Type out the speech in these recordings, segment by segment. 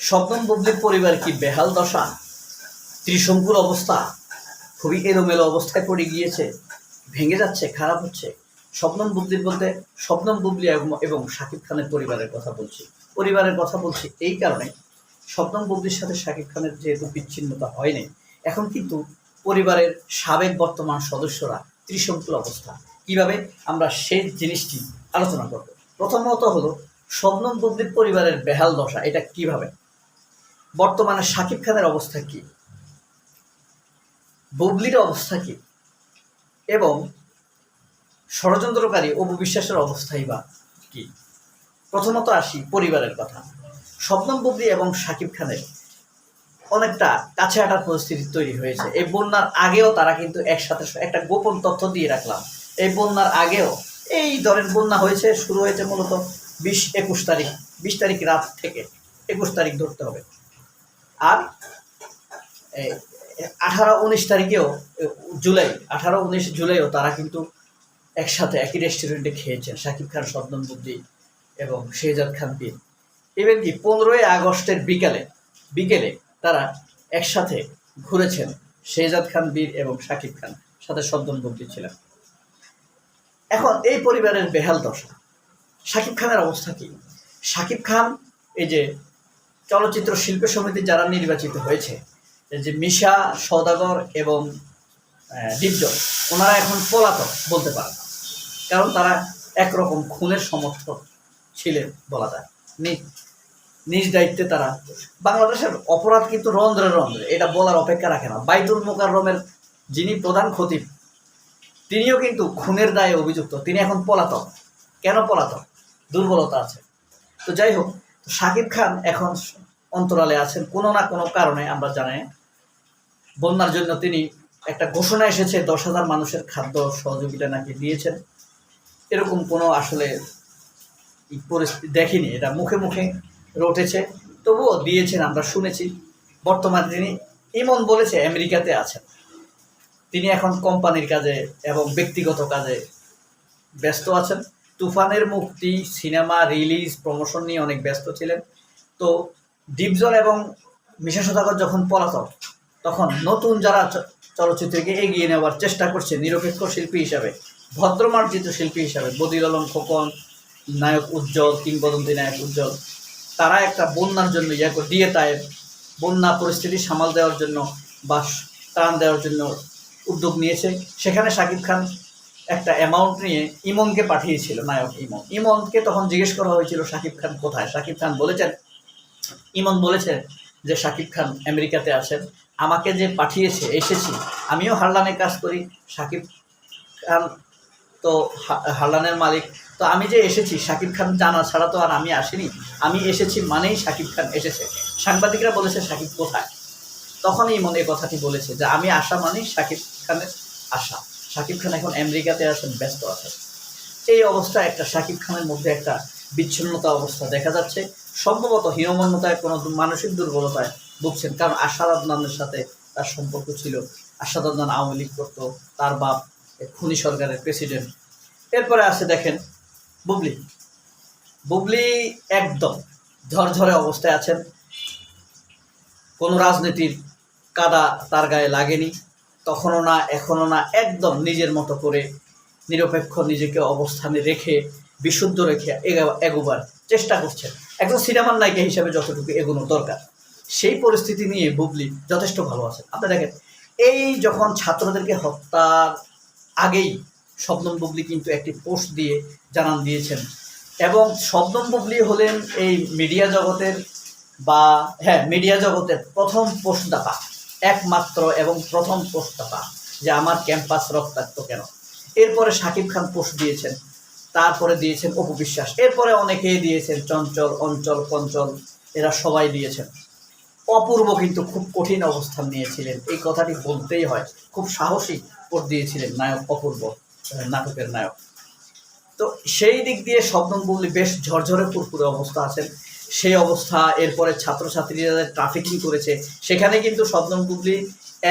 স্বপ্নম বুবলির পরিবার কি বেহাল দশা? ত্রিশঙ্কুর অবস্থা খুবই এলোমেলো অবস্থায় পড়ে গিয়েছে, ভেঙে যাচ্ছে, খারাপ হচ্ছে। স্বপ্নম বুবলির বলতে স্বপ্নম বুবলি এবং- এবং শাকিব খানের পরিবারের কথা বলছি। পরিবারের কথা বলছি এই কারণে স্বপ্নম বুবলির সাথে শাকিব খানের যেহেতু বিচ্ছিন্নতা হয়নি, এখন কিন্তু পরিবারের সাবেক বর্তমান সদস্যরা ত্রিশঙ্কুল অবস্থা। কীভাবে? আমরা সেই জিনিসটি আলোচনা করব। প্রথমত হলো, স্বপ্নম বুবলির পরিবারের বেহাল দশা, এটা কীভাবে? বর্তমানে শাকিব খানের অবস্থা কি? বুবলির অবস্থা কি? এবং ষড়যন্ত্রকারী অপু বিশ্বাসের অবস্থাই বা কি? প্রথমত আসি পরিবারের কথা। স্বপ্নম বুবলি এবং শাকিব খানের অনেকটা কাছে হাঁটার পরিস্থিতি তৈরি হয়েছে। এই বন্যার আগেও তারা কিন্তু একসাথে একটা গোপন তথ্য দিয়ে রাখলাম। এই বন্যার আগেও এই ধরেন বন্যা হয়েছে, শুরু হয়েছে মূলত বিশ একুশ তারিখ, বিশ তারিখ রাত থেকে একুশ তারিখ ধরতে হবে। আর আঠারো উনিশ তারিখেও জুলাই, আঠারো উনিশ জুলাইও তারা কিন্তু একসাথে একই রেস্টুরেন্টে খেয়েছেন। শাকিব খান, শবনম বুদ্দি এবং শেহজাদ খান বীর ইভেন কি, পনেরোই আগস্টের বিকালে, বিকেলে তারা একসাথে ঘুরেছেন শেহজাদ খান বীর এবং শাকিব খান, সাথে শবনম বুদ্ধি ছিলেন। এখন এই পরিবারের বেহাল দশা। শাকিব খানের অবস্থা কি? শাকিব খান এই যে চলচ্চিত্র শিল্প সমিতি যারা নির্বাচিত হয়েছে যে মিশা সদাগর এবং আহ, ডিপজল ওনারা এখন পলাতক বলতে পারেন কারণ তারা একরকম খুনের সমর্থক ছিলেন বলা যায়। নিজ দায়িত্বে তারা বাংলাদেশের অপরাধ কিন্তু রন্ধ্রে রন্ধ্রে এটা বলার অপেক্ষা রাখে না। বাইতুল মোকাররমের যিনি প্রধান খতিব তিনিও কিন্তু খুনের দায়ে অভিযুক্ত। তিনি এখন পলাতক। কেন পলাতক? দুর্বলতা আছে। তো যাই হোক শাকিব খান এখন অন্তরালে আছেন কোনো না কোনো কারণে, আমরা জানি। বন্যার জন্য তিনি একটা ঘোষণা এসেছে, দশ হাজার মানুষের খাদ্য সহযোগিতা নাকি দিয়েছেন। এরকম কোনো আসলে পরিস্থিতি দেখিনি, এটা মুখে মুখে রটেছে। তবুও দিয়েছেন, আমরা শুনেছি। বর্তমানে তিনি ইমন বলেছে, আমেরিকাতে আছেন। তিনি এখন কোম্পানির কাজে এবং ব্যক্তিগত কাজে ব্যস্ত আছেন। তুফানের মুক্তি, সিনেমা, রিলিজ, প্রমোশন নিয়ে অনেক ব্যস্ত ছিলেন। তো ডিপজল এবং মিশা সদাগর যখন পলাতক, তখন নতুন যারা চলচ্চিত্রকে এগিয়ে নেওয়ার চেষ্টা করছে নিরপেক্ষ শিল্পী হিসাবে, ভদ্রমার্জিত শিল্পী হিসাবে বদির আলম, খোকন, নায়ক উজ্জ্বল, কিংবদন্তি নায়ক উজ্জ্বল, তারা একটা বন্যার জন্য ইয়া দিয়ে তাই বন্যা পরিস্থিতি সামাল দেওয়ার জন্য বা ত্রাণ দেওয়ার জন্য উদ্যোগ নিয়েছে। সেখানে শাকিব খান একটা অ্যামাউন্ট নিয়ে ইমনকে পাঠিয়েছিল, নায়ক ইমন। ইমনকে তখন জিজ্ঞেস করা হয়েছিল, শাকিব খান কোথায়? শাকিব খান বলেছেন, ইমন বলেছেন যে, শাকিব খান আমেরিকাতে আছেন, আমাকে যে পাঠিয়েছে, এসেছি, আমিও হারলানে কাজ করি, শাকিব খান তো হারলানের মালিক, তো আমি যে এসেছি, শাকিব খান জানা ছাড়া তো আর আমি আসিনি, আমি এসেছি মানেই শাকিব খান এসেছে। সাংবাদিকরা বলেছে, শাকিব কোথায়? তখন ইমন এই কথাটি বলেছে যে, আমি আসা মানেই শাকিব খানের আশা শাকিব খান এখন আমেরিকাতে আছেন ব্যস্ত আছেন। এই অবস্থায় একটা শাকিব খানের মধ্যে একটা বিচ্ছিন্নতা অবস্থা দেখা যাচ্ছে। সম্ভবত হীনমন্যতায় কোনো মানসিক দুর্বলতায় ভুগছেন। কারণ আশাদ আদনানের সাথে তার সম্পর্ক ছিল। আশাদ আদনান আওয়ামী লীগ করতো, তার বাপ খুনি সরকারের প্রেসিডেন্ট। এরপরে আছে দেখেন বুবলি। বুবলি একদম ঝরঝরে অবস্থায় আছেন। কোনো রাজনীতির কাদা তার গায়ে লাগেনি। তখনও না এখনও না, একদম নিজের মতো করে নিরপেক্ষ নিজেকে অবস্থানে রেখে, বিশুদ্ধ রেখে এগা- এগোবার চেষ্টা করছেন। একজন সিনেমার নায়িকা হিসাবে যতটুকু এগোনো দরকার, সেই পরিস্থিতি নিয়ে বুবলি যথেষ্ট ভালো আছেন। আপনি দেখেন, এই যখন ছাত্রদেরকে হত্যার আগেই শবনম বুবলি কিন্তু একটি পোস্ট দিয়ে জানান দিয়েছেন এবং শবনম বুবলি হলেন এই মিডিয়া জগতের বা হ্যাঁ মিডিয়া জগতের প্রথম পোস্টদাতা। একমাত্র এবং প্রথম পোস্টদাতা যে আমার ক্যাম্পাস রক্তাক্ত কেন? এরপরে শাকিব খান পোস্ট দিয়েছেন, তারপরে দিয়েছেন অপু বিশ্বাস, এরপরে অনেকেই দিয়েছেন চঞ্চল, অঞ্চল কঞ্চল এরা সবাই দিয়েছেন। অপূর্ব কিন্তু খুব কঠিন অবস্থান নিয়েছিলেন, এই কথাটি বলতেই হয়, খুব সাহসী পোস্ট দিয়েছিলেন নায়ক, অপূর্ব নাটকের নায়ক। তো সেই দিক দিয়ে শবনম বুবলি বেশ ঝরঝরে ফুরফুরে অবস্থা আছেন সেই অবস্থা, এরপরে ছাত্রছাত্রীরা ট্রাফিকিং করেছে। সেখানে কিন্তু শবনম বুবলি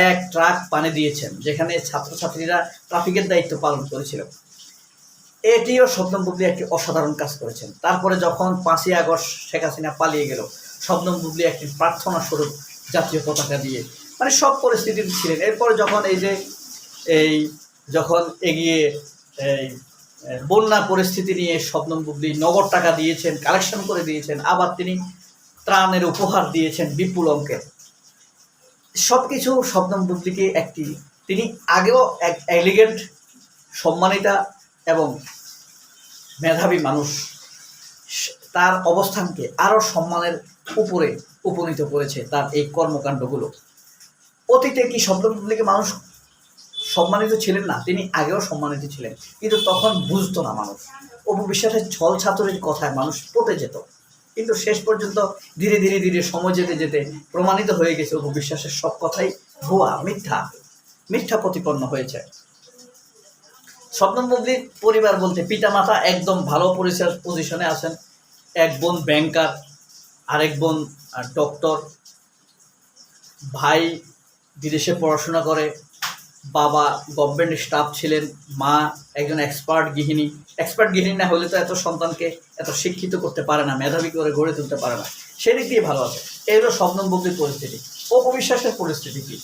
এক ট্রাক পানি দিয়েছেন, যেখানে ছাত্রছাত্রীরা ট্রাফিকের দায়িত্ব পালন করেছিল। এটিও শবনম বুবলি একটি অসাধারণ কাজ করেছেন। তারপরে যখন পাঁচই আগস্ট শেখ হাসিনা পালিয়ে গেল, শবনম বুবলি একটি প্রার্থনা স্বরূপ জাতীয় পতাকা দিয়ে মানে সব পরিস্থিতিতে ছিলেন। এরপরে যখন এই যে, এই যখন এগিয়ে এই বন্যা পরিস্থিতি নিয়ে শবনম বুবলি নগদ টাকা দিয়েছেন কালেকশন করে দিয়েছেন, আবার তিনি ত্রাণের উপহার দিয়েছেন বিপুল অঙ্কের সব কিছু শবনম বুবলিকে একটি, তিনি আগেও এক এলিগেন্ট সম্মানিতা এবং মেধাবী মানুষ। তার অবস্থানকে আরও সম্মানের উপরে উপনীত করেছে তার এই কর্মকাণ্ডগুলো। অতীতে কি বুবলিকে মানুষ সম্মানিত ছিলেন না, তিনি আগেও সম্মানিত ছিলেন। কিন্তু তখন বুঝতো না মানুষ। অপু বিশ্বাসের ছল ছাত্রের কথায় মানুষ পটে যেত। কিন্তু শেষ পর্যন্ত ধীরে ধীরে ধীরে সময় যেতে যেতে প্রমাণিত হয়ে গেছে অপু বিশ্বাসের সব কথাই ভুয়া, মিথ্যা। মিথ্যা প্রতিপন্ন হয়েছে। বুবলির পরিবার বলতে পিতামাতা একদম ভালো পরিচয় পজিশনে আছেন। এক বোন ব্যাংকার আরেক বোন ডক্টর ভাই বিদেশে পড়াশোনা করে। বাবা গভর্নমেন্ট স্টাফ ছিলেন, মা একজন এক্সপার্ট গৃহিণী। এক্সপার্ট গৃহিণী না হলে তো এত সন্তানকে এত শিক্ষিত করতে পারে না, মেধাবী করে গড়ে তুলতে পারে না। সেদিক দিয়ে ভালো আছে। এই হলো শবনম পরিস্থিতি। অপবিশ্বাসের পরিস্থিতি কি?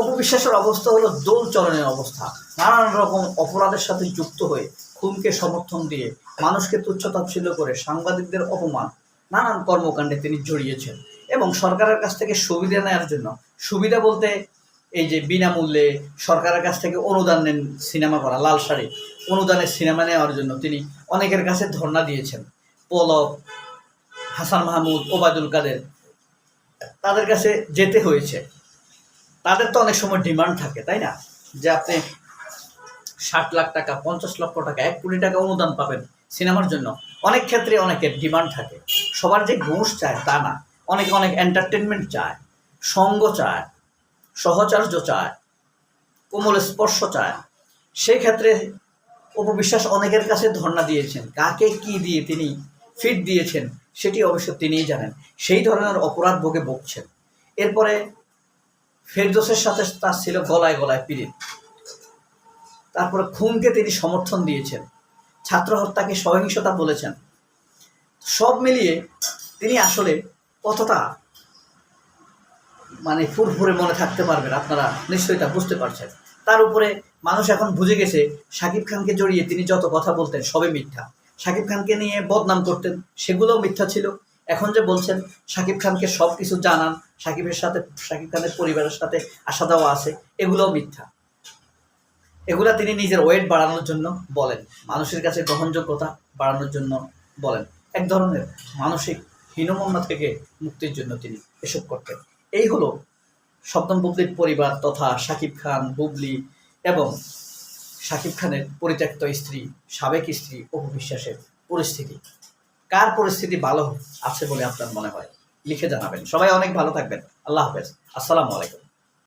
অপবিশ্বাসের অবস্থা হলো দোল চলনের অবস্থা। নানান রকম অপরাধের সাথে যুক্ত হয়ে খুনকে সমর্থন দিয়ে মানুষকে তুচ্ছ তাচ্ছিল্য করে সাংবাদিকদের অপমান, নানান কর্মকাণ্ডে তিনি জড়িয়েছেন। এবং সরকারের কাছ থেকে সুবিধা নেওয়ার জন্য, সুবিধা বলতে এই যে বিনামূল্যে সরকারের কাছ থেকে অনুদান নেন সিনেমা করা, লাল শাড়ি, অনুদানের সিনেমা নেওয়ার জন্য তিনি অনেকের কাছে ধর্ণা দিয়েছেন। পলক, হাসান মাহমুদ, ওবায়দুল কাদের, তাদের কাছে যেতে হয়েছে। তাদের তো অনেক সময় ডিমান্ড থাকে, তাই না? যে আপনি ষাট লাখ টাকা, পঞ্চাশ লক্ষ টাকা, এক কোটি টাকা অনুদান পাবেন সিনেমার জন্য। অনেক ক্ষেত্রে অনেকের ডিমান্ড থাকে। সবার যে ঘুষ চায় তা না। অনেকে অনেক এন্টারটেনমেন্ট চায়, সঙ্গ চায়। সহচার্য চায়, কোমল স্পর্শ চায়। সেই ক্ষেত্রে অপবিশ্বাস অনেকের কাছে ধর্ণা দিয়েছেন, কাকে কি দিয়ে তিনি ফিট দিয়েছেন সেটি অবশ্য তিনিই জানেন। সেই ধরনের অপরাধ ভোগে বকছেন এরপরে ফেরদোসের সাথে তার ছিল গলায় গলায় পীড়িত। তারপরে খুনকে তিনি সমর্থন দিয়েছেন। ছাত্র হত্যাকে সহিংসতা বলেছেন। সব মিলিয়ে তিনি আসলে কতটা মানে ফুরফুরে মনে থাকতে পারবেন, আপনারা নিশ্চয়ই তা বুঝতে পারছেন। তার উপরে মানুষ এখন বুঝে গেছে শাকিব খানকে জড়িয়ে তিনি যত কথা বলতেন সবে মিথ্যা। শাকিব খানকে নিয়ে বদনাম করতেন, সেগুলোও মিথ্যা ছিল। এখন যে বলছেন শাকিব খানকে সব কিছু জানান শাকিবের সাথে শাকিব খানের পরিবারের সাথে আসা দেওয়া আছে, এগুলোও মিথ্যা। এগুলা তিনি নিজের ওয়েট বাড়ানোর জন্য বলেন, মানুষের কাছে গ্রহণযোগ্যতা বাড়ানোর জন্য বলেন। এক ধরনের মানসিক হীনমন্যা থেকে মুক্তির জন্য তিনি এসব করতেন। এই হলো সপ্তম বুবলির পরিবার তথা শাকিব খান, বুবলি এবং শাকিব খানের পরিত্যক্ত স্ত্রী, সাবেক স্ত্রী অপু বিশ্বাসের পরিস্থিতি। কার পরিস্থিতি ভালো আছে বলে আপনার মনে হয়? লিখে জানাবেন। সবাই অনেক ভালো থাকবেন। আল্লাহ হাফেজ। আসসালামু আলাইকুম।